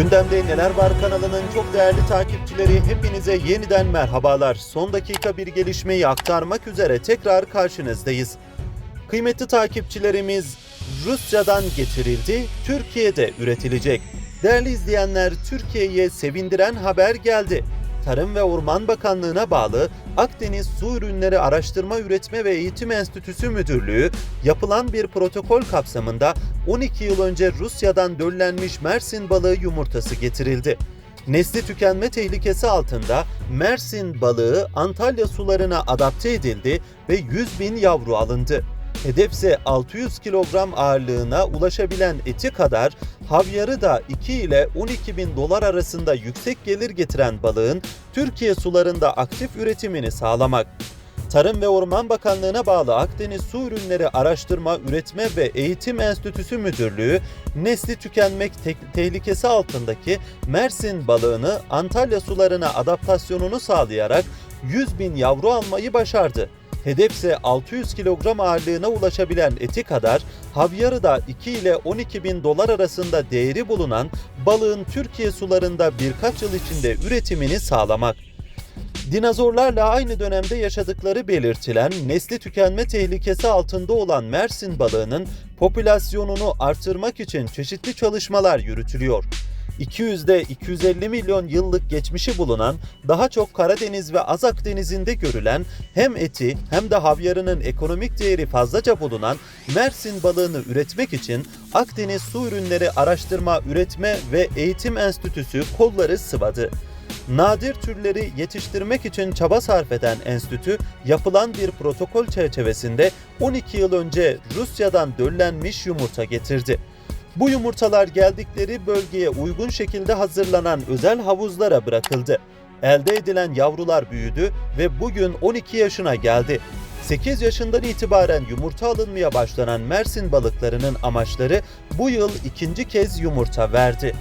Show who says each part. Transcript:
Speaker 1: Gündemde Neler Var kanalının çok değerli takipçileri hepinize yeniden merhabalar. Son dakika bir gelişmeyi aktarmak üzere tekrar karşınızdayız. Kıymetli takipçilerimiz Rusya'dan getirildi, Türkiye'de üretilecek. Değerli izleyenler, Türkiye'ye sevindiren haber geldi. Tarım ve Orman Bakanlığı'na bağlı Akdeniz Su Ürünleri Araştırma Üretme ve Eğitim Enstitüsü Müdürlüğü yapılan bir protokol kapsamında 12 yıl önce Rusya'dan döllenmiş Mersin balığı yumurtası getirildi. Nesli tükenme tehlikesi altında Mersin balığı Antalya sularına adapte edildi ve 100 bin yavru alındı. Hedefse 600 kilogram ağırlığına ulaşabilen eti kadar havyarı da 2 ile 12 bin dolar arasında yüksek gelir getiren balığın Türkiye sularında aktif üretimini sağlamak. Tarım ve Orman Bakanlığı'na bağlı Akdeniz Su Ürünleri Araştırma, Üretme ve Eğitim Enstitüsü Müdürlüğü, nesli tükenmek te- tehlikesi altındaki Mersin balığını Antalya sularına adaptasyonunu sağlayarak 100 bin yavru almayı başardı. Hedefse 600 kilogram ağırlığına ulaşabilen eti kadar, havyarı da 2 ile 12 bin dolar arasında değeri bulunan balığın Türkiye sularında birkaç yıl içinde üretimini sağlamak. Dinozorlarla aynı dönemde yaşadıkları belirtilen, nesli tükenme tehlikesi altında olan Mersin balığının popülasyonunu artırmak için çeşitli çalışmalar yürütülüyor. 200'de 250 milyon yıllık geçmişi bulunan, daha çok Karadeniz ve Az Akdeniz'inde görülen hem eti hem de havyarının ekonomik değeri fazlaca bulunan Mersin balığını üretmek için Akdeniz Su Ürünleri Araştırma, Üretme ve Eğitim Enstitüsü kolları sıvadı. Nadir türleri yetiştirmek için çaba sarf eden enstitü, yapılan bir protokol çerçevesinde 12 yıl önce Rusya'dan döllenmiş yumurta getirdi. Bu yumurtalar geldikleri bölgeye uygun şekilde hazırlanan özel havuzlara bırakıldı. Elde edilen yavrular büyüdü ve bugün 12 yaşına geldi. 8 yaşından itibaren yumurta alınmaya başlanan Mersin balıklarının amaçları bu yıl ikinci kez yumurta verdi.